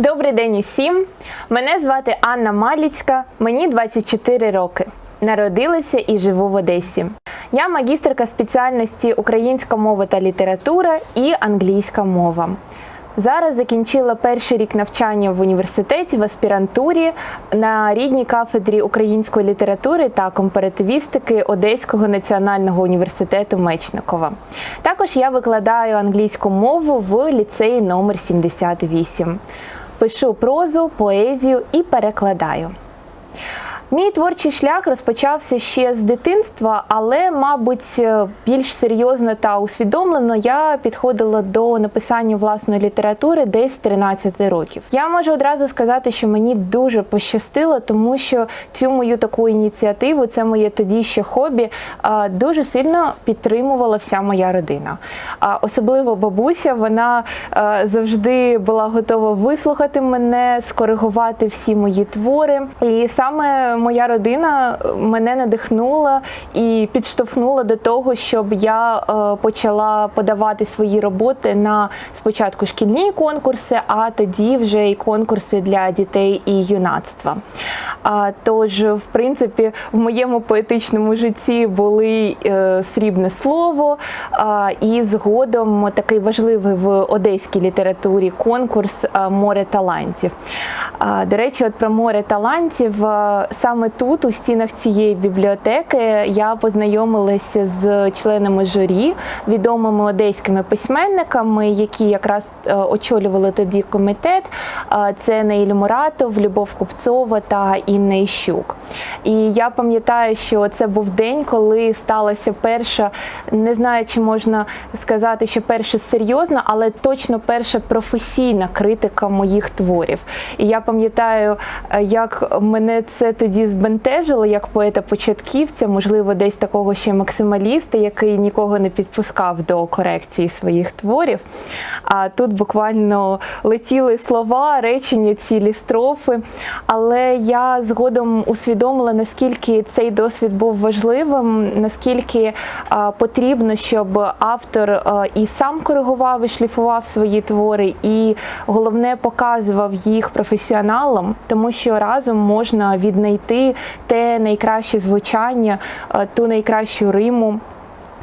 Добрий день усім! Мене звати Анна Маліцька, мені 24 роки. Народилася і живу в Одесі. Я магістерка спеціальності українська мова та література і англійська мова. Зараз закінчила перший рік навчання в університеті в аспірантурі на рідній кафедрі української літератури та компаративістики Одеського національного університету Мечникова. Також я викладаю англійську мову в ліцеї номер 78. Пишу прозу, поезію і перекладаю. Мій творчий шлях розпочався ще з дитинства, але, мабуть, більш серйозно та усвідомлено я підходила до написання власної літератури десь з 13 років. Я можу одразу сказати, що мені дуже пощастило, тому що цю мою таку ініціативу, це моє тоді ще хобі, дуже сильно підтримувала вся моя родина. А особливо бабуся, вона завжди була готова вислухати мене, скоригувати всі мої твори. І саме моя родина мене надихнула і підштовхнула до того, щоб я е, почала подавати свої роботи на спочатку шкільні конкурси, а тоді вже і конкурси для дітей і юнацтва. Тож, в принципі, в моєму поетичному житті були е, срібне слово, і згодом такий важливий в одеській літературі конкурс Море талантів. До речі, от про море талантів а, саме тут, у стінах цієї бібліотеки, я познайомилася з членами журі, відомими одеськими письменниками, які якраз е, очолювали тоді комітет. Це Неїль Муратов, Любов Купцова та Інна Іщук. І я пам'ятаю, що це був день, коли сталася перша, не знаю, чи можна сказати, що перша серйозна, але точно перша професійна критика моїх творів. І я пам'ятаю, е, як мене це тоді збентежило, як поета-початківця, можливо, десь такого ще максималіста, який нікого не підпускав до корекції своїх творів. А тут буквально летіли слова, речення, цілі строфи. Але я згодом усвідомила, наскільки цей досвід був важливим, наскільки потрібно, щоб автор і сам коригував і шліфував свої твори, і головне показував їх професіоналам, тому що разом можна віднайти те найкраще звучання, ту найкращу риму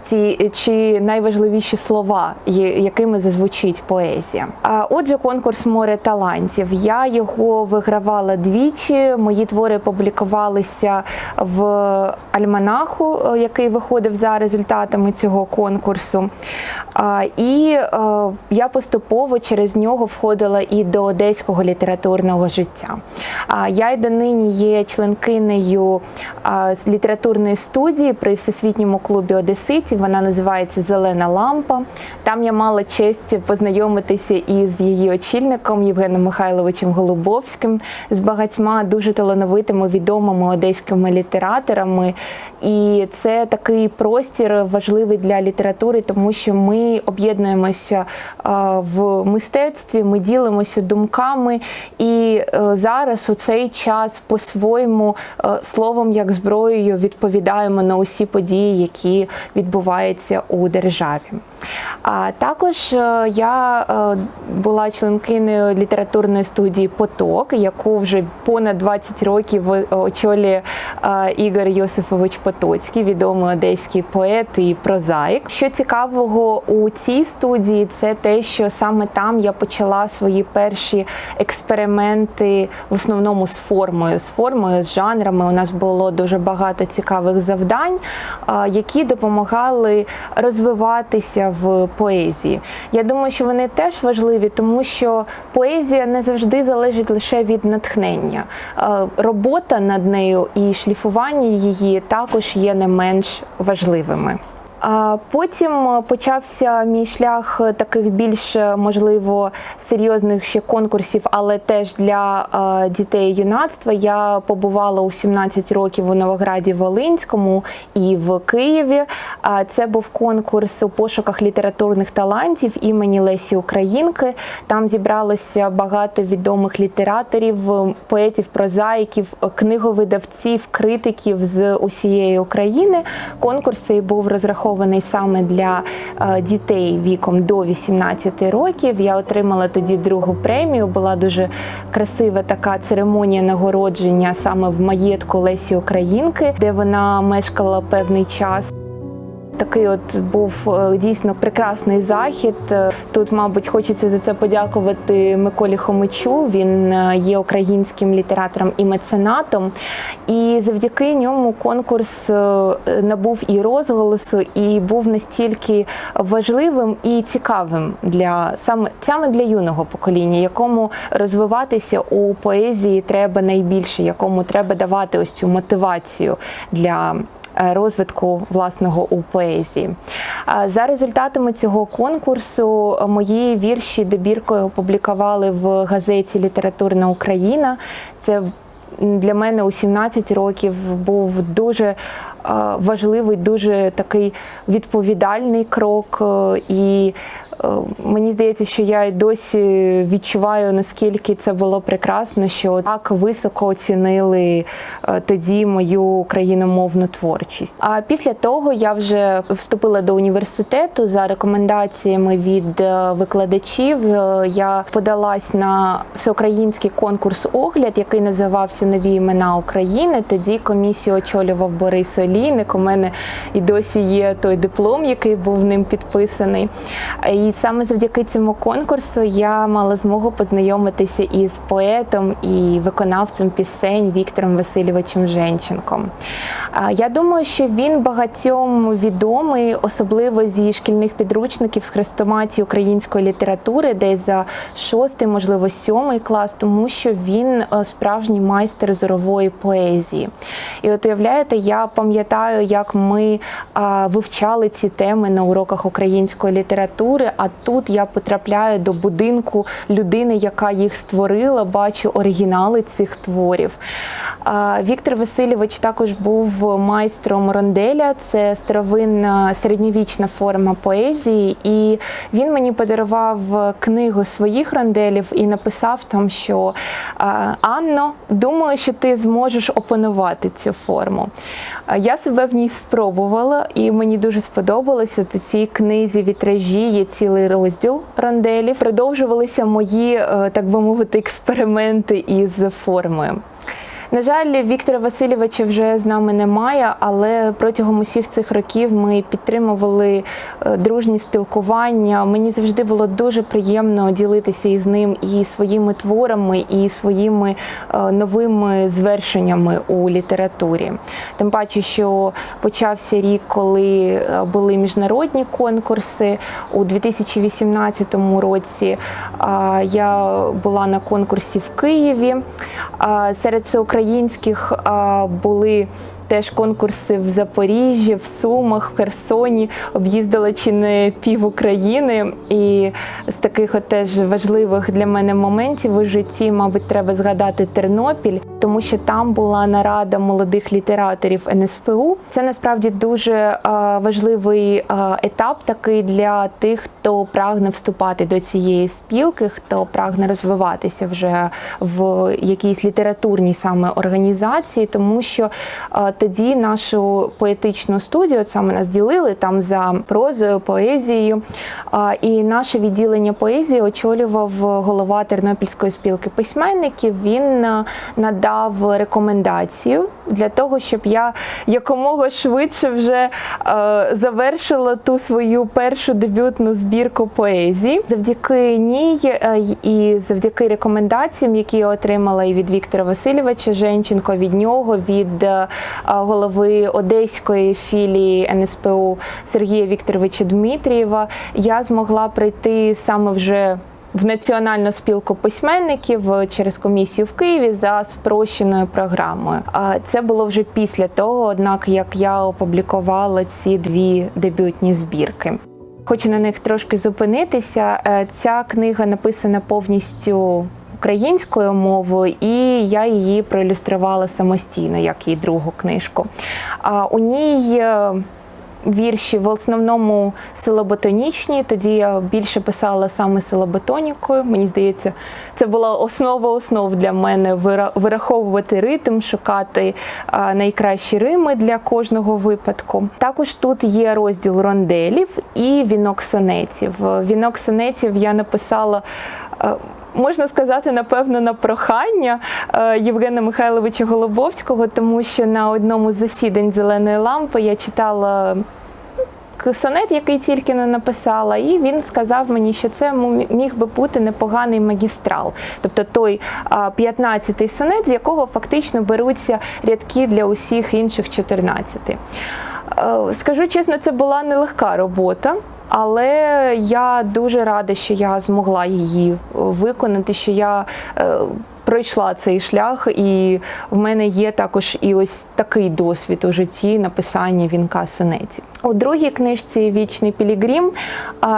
ці чи найважливіші слова, якими зазвучить поезія. А отже, конкурс море талантів. Я його вигравала двічі. Мої твори публікувалися в альманаху, е, який виходив за результатами цього конкурсу. І е, я поступово через нього входила і до одеського літературного життя. Я й донині є членкинею літературної студії при всесвітньому клубі Одеситів. Вона називається Зелена лампа. Там я мала честь познайомитися із її очільником Євгеном Михайловичем Голубовським, з багатьма дуже талановитими відомими одеськими літераторами. І це такий простір важливий для літератури, тому що ми об'єднуємося в мистецтві, ми ділимося думками. І е, зараз у цей час по-своєму е, словом як зброєю відповідаємо на усі події, які відбуваються у державі. А також е, я була членкиною літературної студії Поток, яку вже понад 20 років очолює Ігор Йосифович Потоцький, відомий одеський поет і прозаїк. Що цікавого у цій студії, це те, що саме там я почала свої перші експерименти в основному з формою, з формою, з жанрами. У нас було дуже багато цікавих завдань, які допомагали розвиватися в поезії. Я думаю, що вони теж важливі, тому що поезія не завжди залежить лише від натхнення. Робота над нею і шліфування її також є не менш важливими. Потім е, почався мій шлях е, таких більш е, можливо серйозних ще конкурсів, але теж для дітей юнацтва. Я побувала у 17 років у Новограді Волинському і в Києві. Це був конкурс у пошуках літературних талантів імені Лесі Українки. Там зібралося багато відомих літераторів, поетів, прозаїків, книговидавців, критиків з усієї України. Конкурс цей був розрахований спрямований саме для е, дітей віком до 18 років. Я отримала тоді другу премію. Була дуже красива така церемонія нагородження саме в маєтку Лесі Українки, де вона мешкала певний час. Такий от був е, дійсно прекрасний захід. Е, Тут, мабуть, хочеться за це подякувати Миколі Хомичу. Він е, є українським літератором і меценатом. І завдяки ньому конкурс набув і розголосу, і був настільки важливим і цікавим для саме саме для юного покоління, якому розвиватися у поезії треба найбільше, якому треба давати ось цю мотивацію для розвитку власного у поезії. За результатами цього конкурсу е, мої вірші добіркою опублікували в газеті Літературна Україна. Це для мене у 17 років був дуже е, важливий, дуже такий відповідальний крок. е, І е, мені здається, що я й досі відчуваю, наскільки це було прекрасно, що так високо оцінили е, тоді мою україномовну творчість. А після того я вже вступила до університету за рекомендаціями від е, викладачів. Е, Я подалась на всеукраїнський конкурс огляд, який називався Нові імена України. Тоді комісію очолював Борис Олійник. У мене і досі є той диплом, який був ним підписаний. І саме завдяки цьому конкурсу я мала змогу познайомитися із поетом і виконавцем пісень Віктором Васильовичем Женченком. Я думаю, що він багатьом відомий, особливо зі шкільних підручників з хрестоматії української літератури, десь за шостий, можливо, сьомий клас, тому що він е, справжній майстер зорової поезії. І от уявляєте, я пам'ятаю, як ми а, вивчали ці теми на уроках української літератури. А тут я потрапляю до будинку людини, яка їх створила, бачу оригінали цих творів. А, Віктор Васильович також був майстром ронделя, це старовинна середньовічна форма поезії, і він мені подарував книгу своїх ронделів і написав там, що Анно, думаю, що ти зможеш опанувати цю форму. Я себе в ній спробувала, і мені дуже сподобалося. У цій книзі вітражі є цілий розділ ранделів. Продовжувалися мої, е, так би мовити, експерименти із формою. На жаль, Віктора Васильовича вже з нами немає, але протягом усіх цих років ми підтримували е, дружні спілкування. Мені завжди було дуже приємно ділитися із ним і своїми творами, і своїми е, новими звершеннями у літературі. Тим паче, що почався рік, коли е, були міжнародні конкурси у 2018 році. Я була на конкурсі в Києві. Серед всеукраїнських були теж конкурси в Запоріжжі, в Сумах, в Херсоні. Об'їздила чи не пів України. І з таких от теж важливих для мене моментів у житті, мабуть, треба згадати Тернопіль, тому що там була нарада молодих літераторів НСПУ. Це насправді дуже а, важливий а, етап такий для тих, хто прагне вступати до цієї спілки, хто прагне розвиватися вже в якійсь літературній саме організації, тому що а, тоді нашу поетичну студію от саме нас ділили там за прозою, поезією. І наше відділення поезії очолював голова Тернопільської спілки письменників. Він а, надав рекомендацію для того, щоб я якомога швидше вже е, завершила ту свою першу дебютну збірку поезії. Завдяки ній е, і завдяки рекомендаціям, які я отримала і від Віктора Васильовича Женченко, від нього, від е, голови одеської філії НСПУ Сергія Вікторовича Дмитрієва, я змогла прийти саме вже в Національну спілку письменників е, через комісію в Києві за спрощеною програмою. А це було вже після того, однак як я опублікувала ці дві дебютні збірки. Хочу на них трошки зупинитися. Е, Ця книга написана повністю українською мовою, і я її проілюструвала самостійно, як і другу книжку. А у ній е, вірші в основному силоботонічні. Тоді я більше писала саме силоботонікою. Мені здається, це була основа основ для мене вираховувати ритм, шукати найкращі рими для кожного випадку. Також тут є розділ ронделів і вінок сонетів. Вінок сонетів я написала. е, Можна сказати, напевно, на прохання е, Євгена Михайловича Голубовського, тому що на одному з засідань зеленої лампи я читала сонет, який тільки не написала, і він сказав мені, що це міг би бути непоганий магістрал, тобто той 15-й сонет, з якого фактично беруться рядки для усіх інших 14. Е, Скажу чесно, це була нелегка робота. Але я дуже рада, що я змогла її виконати, що я е, пройшла цей шлях, і в мене є також і ось такий досвід у житті написання вінка сонетів. У другій книжці Вічний Пілігрім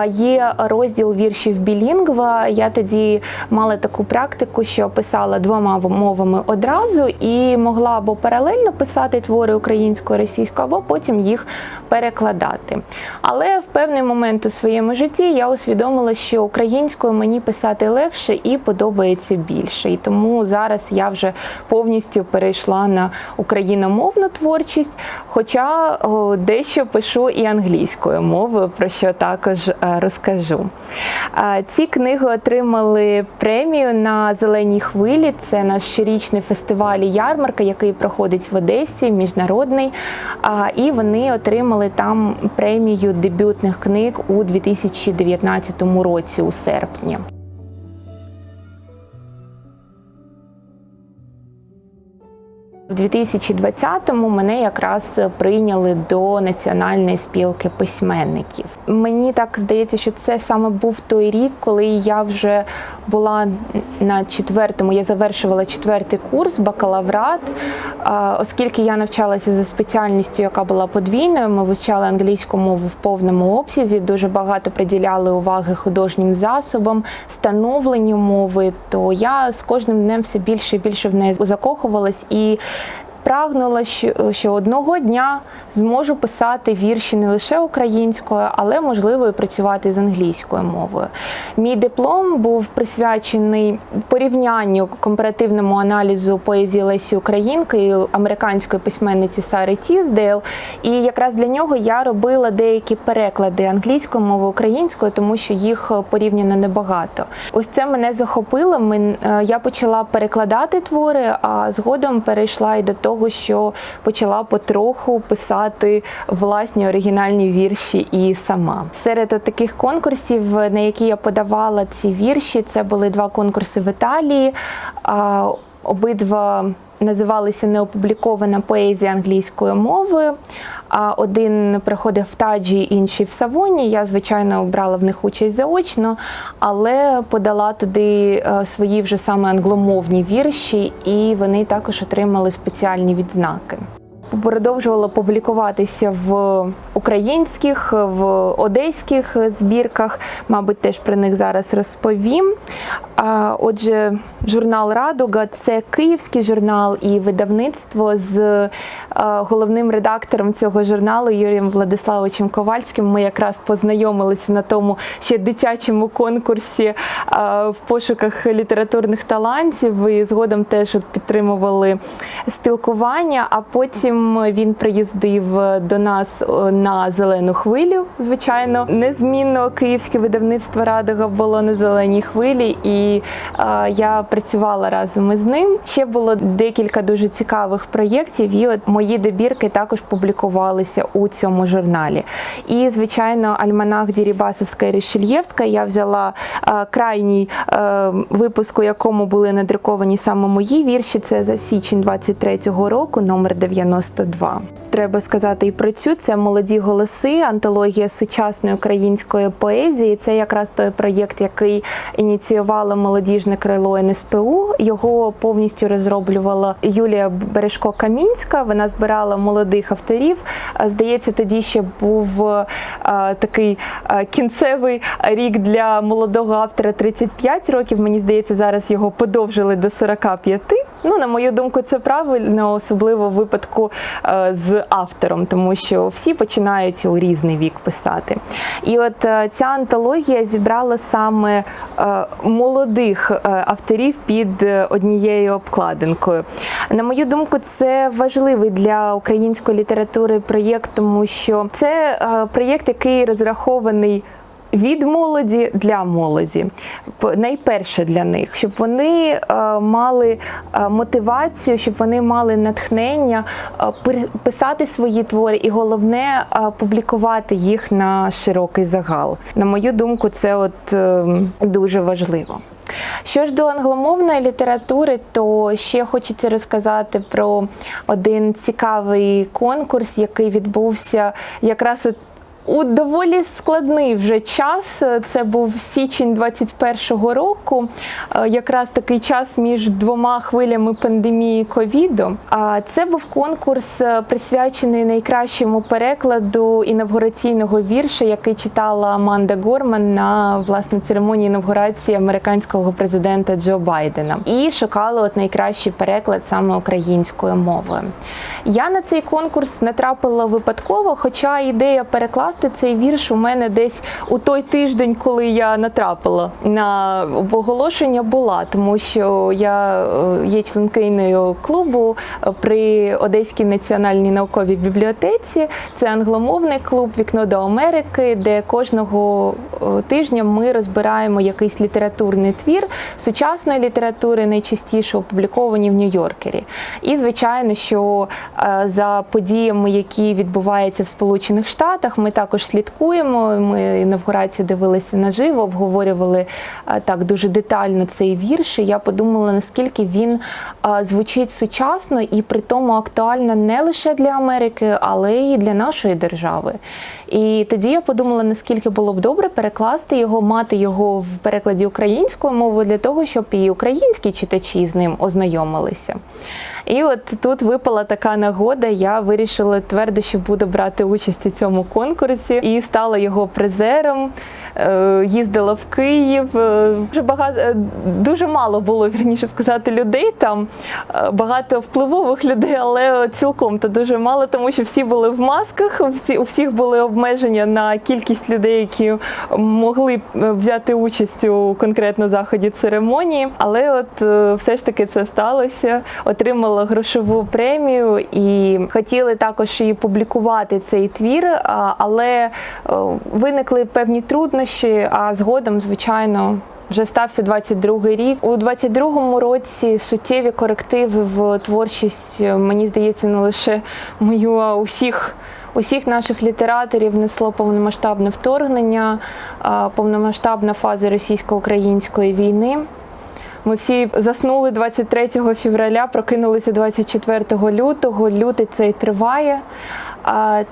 є розділ віршів білінгва. Я тоді мала таку практику, що писала двома мовами одразу і могла або паралельно писати твори українською російською, або потім їх перекладати. Але в певний момент у своєму житті я усвідомила, що українською мені писати легше і подобається більше. І тому зараз я вже повністю перейшла на україномовну творчість, хоча дещо пишу і англійською мовою, про що також е, розкажу. Е, Ці книги отримали премію на зеленій хвилі. Це наш щорічний фестиваль ярмарка, який проходить в Одесі, міжнародний. І вони отримали там премію дебютних книг у 2019 році, у серпні. В 2020-му мене якраз прийняли до національної спілки письменників. Мені так здається, що це саме був той рік, коли я вже була на четвертому. Я завершувала четвертий курс, бакалаврат. Оскільки я навчалася за спеціальністю, яка була подвійною, ми вивчали англійську мову в повному обсязі. Дуже багато приділяли уваги художнім засобам, становленню мови. То я з кожним днем все більше і більше в неї закохувалась і прагнула, що, одного дня зможу писати вірші не лише українською, але можливо і працювати з англійською мовою. Мій диплом був присвячений порівнянню компаративному аналізу поезії Лесі Українки американської письменниці Сари Тіздейл. І якраз для нього я робила деякі переклади англійською мовою українською, тому що їх порівняно небагато. Ось це мене захопило. Е, Я почала перекладати твори, а згодом перейшла і до того, що почала потроху писати власні оригінальні вірші і сама. Серед таких конкурсів, на які я подавала ці вірші, це були два конкурси в Італії. Обидва називалися неопублікована поезія англійською мовою. А один приходив в Таджі, інший в Савоні. Я, звичайно, брала в них участь заочно, але подала туди е, свої вже саме англомовні вірші, і вони також отримали спеціальні відзнаки. Продовжувала публікуватися в українських, в одеських збірках. Мабуть, теж про них зараз розповім. Отже, журнал Радуга це київський журнал і видавництво з е, головним редактором цього журналу Юрієм Владиславовичем Ковальським. Ми якраз познайомилися на тому ще дитячому конкурсі е, в пошуках літературних талантів. І згодом теж підтримували спілкування. А потім він приїздив до нас е, на зелену хвилю. Звичайно, незмінно київське видавництво Радуга було на зеленій хвилі, і е, я працювала разом із ним. Ще було декілька дуже цікавих проєктів, і от мої добірки також публікувалися у цьому журналі. І, звичайно, альманах Дірібасовська і Рішельєвська я взяла е, крайній е, випуск, у якому були надруковані саме мої вірші. Це за січень 23-го року, номер 92. Треба сказати і про цю це молоді голоси, антологія сучасної української поезії. Це якраз той проєкт, який ініціювала молодіжне крило НСПУ. Його повністю розроблювала Юлія Бережко Камінська. Вона збирала молодих авторів. Здається, тоді ще був е, такий е, кінцевий рік для молодого автора 35 років. Мені здається, зараз його подовжили до 45. Ну, на мою думку, це правильно, особливо в випадку е, з автором, тому що всі починають у різний вік писати. І от е, ця антологія зібрала саме е, молодих авторів під однією обкладинкою. На мою думку, це важливий для української літератури проєкт, тому що це проєкт, який розрахований. Від молоді для молоді, найперше для них, щоб вони е, мали е, мотивацію, щоб вони мали натхнення е, писати свої твори, і головне публікувати їх на широкий загал. На мою думку, це от дуже важливо. Що ж до англомовної літератури, то ще хочеться розказати про один цікавий конкурс, який відбувся якраз от у доволі складний вже час. Це був січень 21-го року, е, якраз такий час між двома хвилями пандемії ковіду. А це був конкурс е, присвячений найкращому перекладу інавгураційного вірша, який читала Аманда Горман на власне церемонії інавгурації американського президента Джо Байдена. І шукали от найкращий переклад саме українською мовою. Я на цей конкурс натрапила випадково, хоча ідея перекласти цей вірш у мене десь у той тиждень, коли я натрапила на оголошення, була, тому що я е, є членкиною клубу е, при Одеській національній науковій бібліотеці. Це англомовний клуб Вікно до Америки, де кожного е, тижня ми розбираємо якийсь літературний твір сучасної літератури, найчастіше опубліковані в Нью-Йоркері. І звичайно, що за подіями, які відбуваються в Сполучених Штатах, ми також слідкуємо. Ми інавгурацію дивилися наживо, обговорювали е, так дуже детально цей вірш. І я подумала, наскільки він е, звучить сучасно і при тому актуально не лише для Америки, але й для нашої держави. І тоді я подумала, наскільки було б добре перекласти його, мати його в перекладі українською мовою для того, щоб і українські читачі з ним ознайомилися. І от тут випала така нагода. Я вирішила твердо, що буду брати участь у цьому конкурсі і стала його призером. Е, Їздила в Київ. Е, Дуже багато е, дуже мало було вірніше сказати людей там. Е, Багато впливових людей, але цілком то дуже мало, тому що всі були в масках, всі у всіх були обмеження на кількість людей, які могли е, взяти участь у конкретно заході церемонії. Але от е, все ж таки це сталося. Отримала грошову премію і хотіли також і публікувати цей твір, але е, виникли певні труднощі. А згодом, звичайно. Вже стався 22-й рік. У 22-му році суттєві корективи в творчість, е, мені здається, не лише мою, а усіх. Усіх наших літераторів несло повномасштабне вторгнення, повномасштабна фаза російсько-української війни. Ми всі заснули 23 февраля, прокинулися 24 лютого. Лютий цей триває.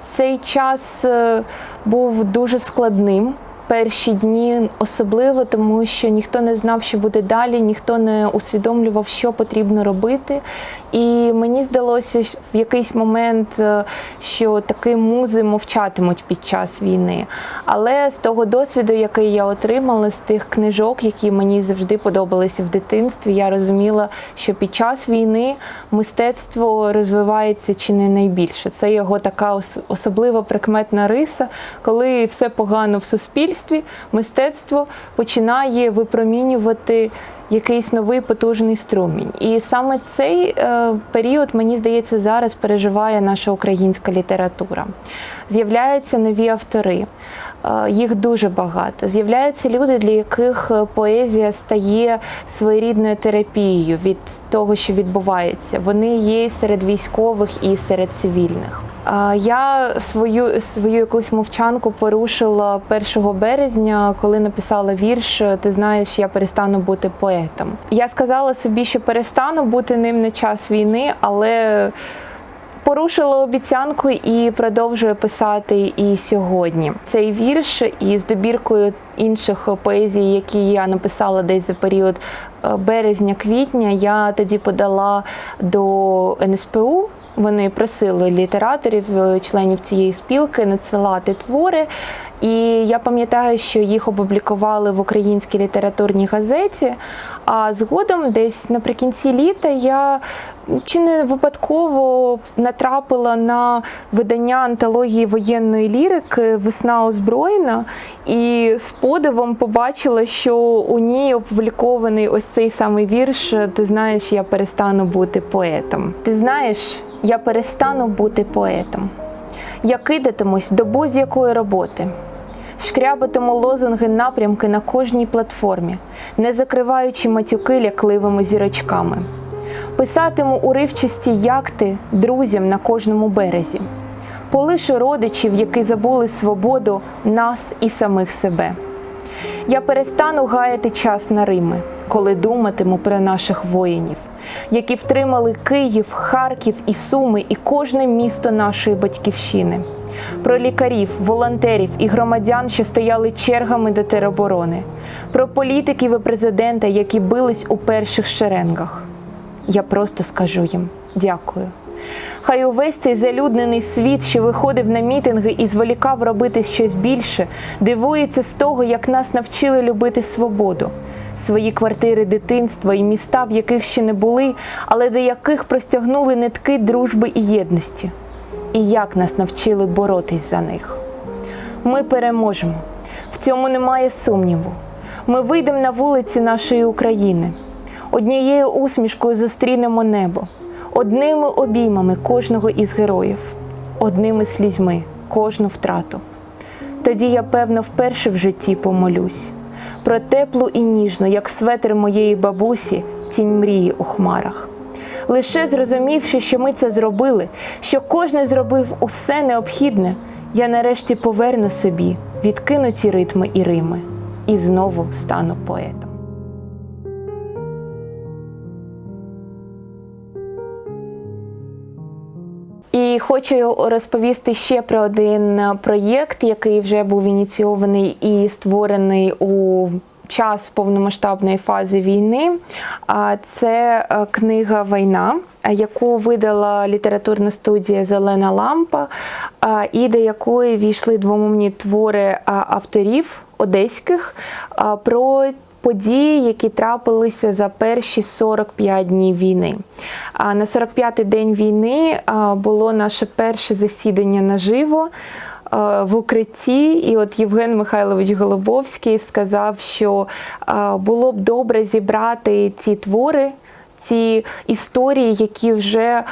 Цей час е, був дуже складним. Перші дні особливо, тому що ніхто не знав, що буде далі, ніхто не усвідомлював, що потрібно робити. І мені здалося в якийсь момент, е, що такі музи мовчатимуть під час війни. Але з того досвіду, який я отримала, з тих книжок, які мені завжди подобалися в дитинстві, я розуміла, що під час війни мистецтво розвивається чи не найбільше. Це його така особлива прикметна риса, коли все погано в суспільстві, мистецтво починає випромінювати якийсь новий потужний струмінь. І саме цей е, період, мені здається, зараз переживає наша українська література. З'являються нові автори. Е, Їх дуже багато. З'являються люди, для яких е, поезія стає своєрідною терапією від того, що відбувається. Вони є серед військових і серед цивільних. Е, Я свою свою якусь мовчанку порушила 1 березня, коли написала вірш Ти знаєш, я перестану бути поетом. Я сказала собі, що перестану бути ним на час війни, але порушила обіцянку і продовжую писати і сьогодні. Цей вірш із добіркою інших поезій, які я написала десь за період е, березня-квітня, я тоді подала до НСПУ. Вони просили літераторів, е, членів цієї спілки надсилати твори. І я пам'ятаю, що їх опублікували в українській літературній газеті. А згодом, десь наприкінці літа, я чи не випадково натрапила на видання антології воєнної лірики Весна озброєна і з подивом побачила, що у ній опублікований ось цей самий вірш Ти знаєш, я перестану бути поетом. Ти знаєш, я перестану бути поетом. Я кидатимусь до будь-якої роботи. Шкрябатиму лозунги напрямки на кожній платформі, не закриваючи матюки лякливими зірочками. Писатиму уривчасті якти друзям на кожному березі. Полишу родичів, які забули свободу, нас і самих себе. Я перестану гаяти час на Рими, коли думатиму про наших воїнів, які втримали Київ, Харків і Суми і кожне місто нашої батьківщини, про лікарів, волонтерів і громадян, що стояли чергами до тероборони, про політиків і президента, які бились у перших шеренгах. Я просто скажу їм дякую. Хай увесь цей залюднений світ, що виходив на мітинги і зволікав робити щось більше, дивується з того, як нас навчили любити свободу, свої квартири дитинства і міста, в яких ще не були, але до яких простягнули нитки дружби і єдності. І як нас навчили боротись за них. Ми переможемо. В цьому немає сумніву. Ми вийдемо на вулиці нашої України. Однією усмішкою зустрінемо небо, одними обіймами кожного із героїв, одними слізьми кожну втрату. Тоді я, певно, вперше в житті помолюсь про теплу і ніжну, як светр моєї бабусі, тінь мрії у хмарах. Лише зрозумівши, що ми це зробили, що кожен зробив усе необхідне, я нарешті поверну собі відкинуті ритми і рими і знову стану поетом. І хочу розповісти ще про один проєкт, який вже був ініційований і створений у час повномасштабної фази війни. Це е, книга Війна, яку видала літературна студія Зелена лампа, і до якої війшли двомовні твори авторів одеських про події, які трапилися за перші 45 днів війни. На 45-й день війни було наше перше засідання наживо. А, В укритті, і от Євген Михайлович Голубовський сказав, що було б добре зібрати ці твори, ці історії, які вже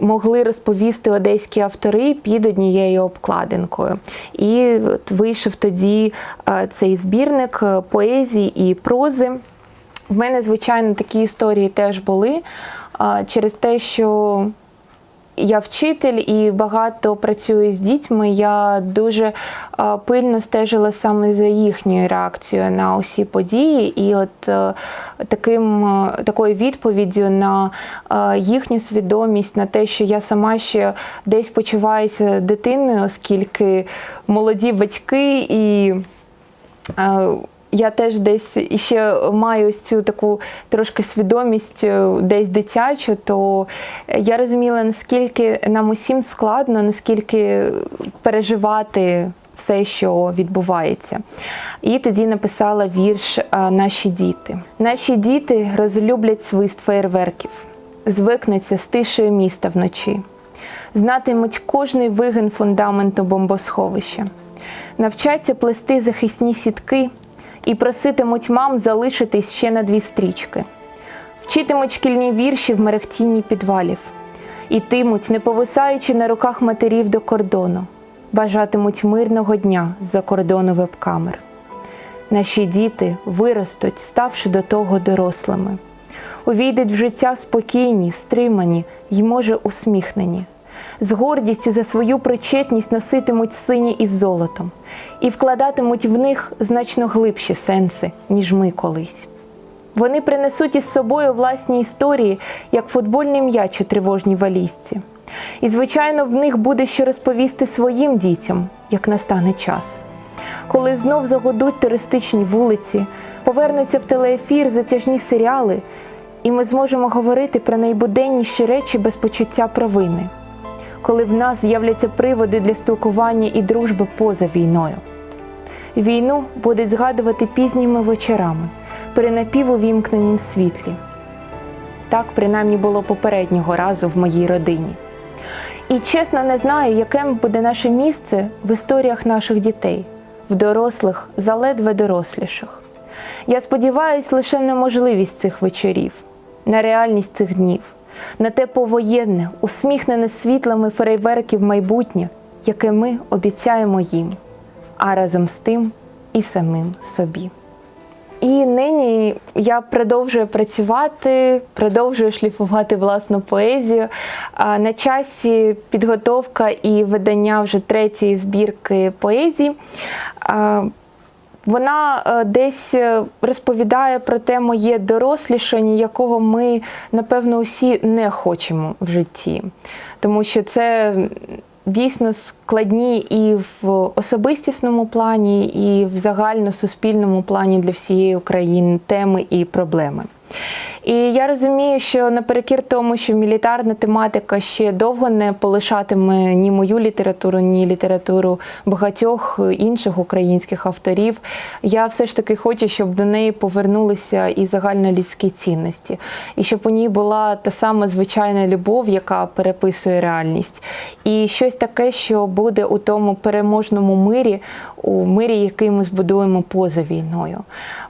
могли розповісти одеські автори під однією обкладинкою. І от вийшов тоді цей збірник е, поезії і прози. В мене, звичайно, такі історії теж були через те, що я вчитель і багато працюю з дітьми. Я дуже пильно стежила саме за їхньою реакцією на усі події, і от е, таким е, такою відповіддю на е, їхню свідомість, на те, що я сама ще десь почуваюся дитиною, оскільки молоді батьки і. Я теж десь іще маю ось цю таку трошки свідомість е, десь дитячу, то я розуміла, наскільки нам усім складно, наскільки переживати все, що відбувається. І тоді написала вірш е, Наші діти. Наші діти розлюблять свист феєрверків, звикнуться з тишею міста вночі, знатимуть кожний вигин фундаменту бомбосховища, навчаться плести захисні сітки і проситимуть мам залишитись ще на дві стрічки, вчитимуть шкільні вірші в мерехтінні підвалів, ітимуть, не повисаючи на руках матерів до кордону, бажатимуть мирного дня з-за кордону веб-камер. Наші діти виростуть, ставши до того дорослими, увійдуть в життя спокійні, стримані й, може, усміхнені з гордістю за свою причетність носитимуть сині із золотом і вкладатимуть в них значно глибші сенси, ніж ми колись. Вони принесуть із собою власні історії, як футбольний м'яч у тривожній валізці. І, звичайно, в них буде що розповісти своїм дітям, як настане час. Коли знов загодуть туристичні вулиці, повернуться в телеефір затяжні серіали, і ми зможемо говорити про найбуденніші речі без почуття провини коли в нас з'являться приводи для спілкування і дружби поза війною. Війну будуть згадувати пізніми вечорами при напівувімкненім світлі. Так принаймні було попереднього разу в моїй родині. І чесно не знаю, яким буде наше місце в історіях наших дітей, в дорослих, заледве доросліших. Я сподіваюся лише на можливість цих вечорів, на реальність цих днів, на те повоєнне, усміхнене світлами фейерверків майбутнє, яке ми обіцяємо їм, а разом з тим і самим собі. І нині я продовжую працювати, продовжую шліфувати власну поезію. На часі підготовка і видання вже третьої збірки поезії. Вона е, десь е, розповідає про те моє дорослішання, якого ми, напевно, усі не хочемо в житті. Тому що це дійсно складні і в особистісному плані, і в загальносуспільному плані для всієї України теми і проблеми. І я розумію, що наперекір тому, що мілітарна тематика ще довго не полишатиме ні мою літературу, ні літературу багатьох інших українських авторів. Я все ж таки хочу, щоб до неї повернулися і загальнолюдські цінності, і щоб у ній була та сама звичайна любов, яка переписує реальність, і щось таке, що буде у тому переможному мирі, у мирі, який ми збудуємо поза війною.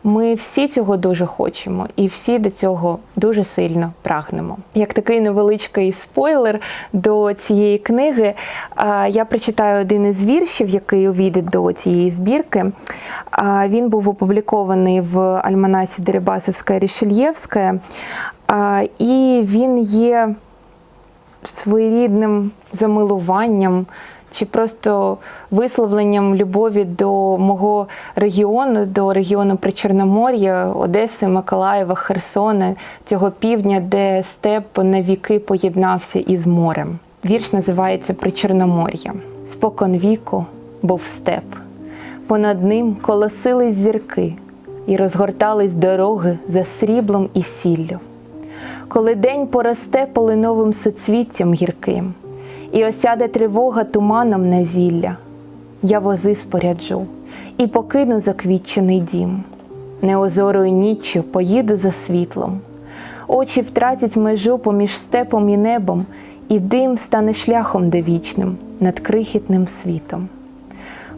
Ми всі цього дуже хочемо, і всі до цього дуже сильно прагнемо. Як такий невеличкий спойлер до цієї книги, я прочитаю один із віршів, який увійде до цієї збірки. Він був опублікований в Альманасі Дерибасовська Рішельєвська, і він є своєрідним замилуванням чи просто висловленням любові до мого регіону, до регіону Причорномор'я, Одеси, Миколаєва, Херсона, цього півдня, де степ на віки поєднався із морем. Вірш називається Причорномор'я. Спокон віку був степ. Понад ним колосились зірки і розгортались дороги за сріблом і сіллю. Коли день поросте полиновим соцвіттям гірким, і осяде тривога туманом на зілля, я вози споряджу і покину заквітчений дім. Неозорою ніччю поїду за світлом, очі втратять межу поміж степом і небом, і дим стане шляхом девічним над крихітним світом.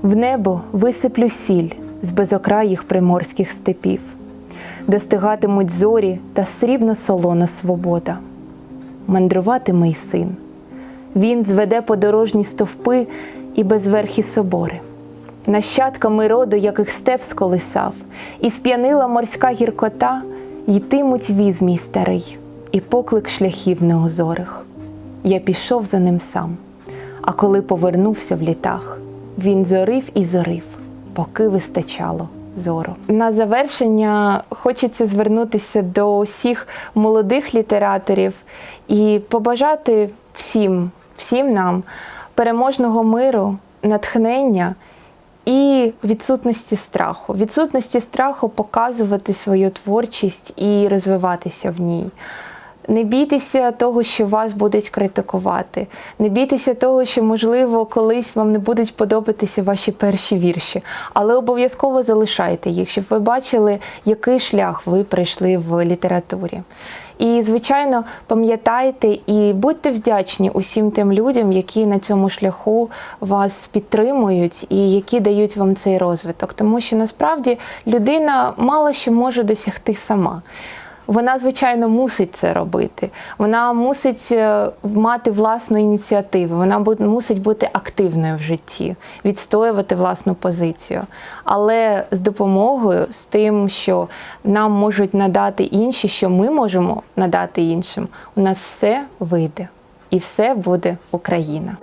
В небо висиплю сіль з безокраїх приморських степів, достигатимуть зорі та срібно солона свобода. Мандруватиме син. Він зведе подорожні стовпи і безверхі собори, нащадками роду, яких степ сколисав, і сп'янила морська гіркота, йтимуть віз мій старий, і поклик шляхів неозорих. Я пішов за ним сам, а коли повернувся в літах, він зорив і зорив, поки вистачало зору. На завершення хочеться звернутися до усіх молодих літераторів і побажати всім, всім нам переможного миру, натхнення і відсутності страху. Відсутності страху показувати свою творчість і розвиватися в ній. Не бійтеся того, що вас будуть критикувати. Не бійтеся того, що, можливо, колись вам не будуть подобатися ваші перші вірші, але обов'язково залишайте їх, щоб ви бачили, який шлях ви пройшли в літературі. І, звичайно, пам'ятайте і будьте вдячні усім тим людям, які на цьому шляху вас підтримують і які дають вам цей розвиток. Тому що насправді людина мало що може досягти сама. Вона, звичайно, мусить це робити. Вона мусить е, мати власну ініціативу, вона мусить бути активною в житті, відстоювати власну позицію. Але з допомогою, з тим, що нам можуть надати інші, що ми можемо надати іншим, у нас все вийде і все буде Україна.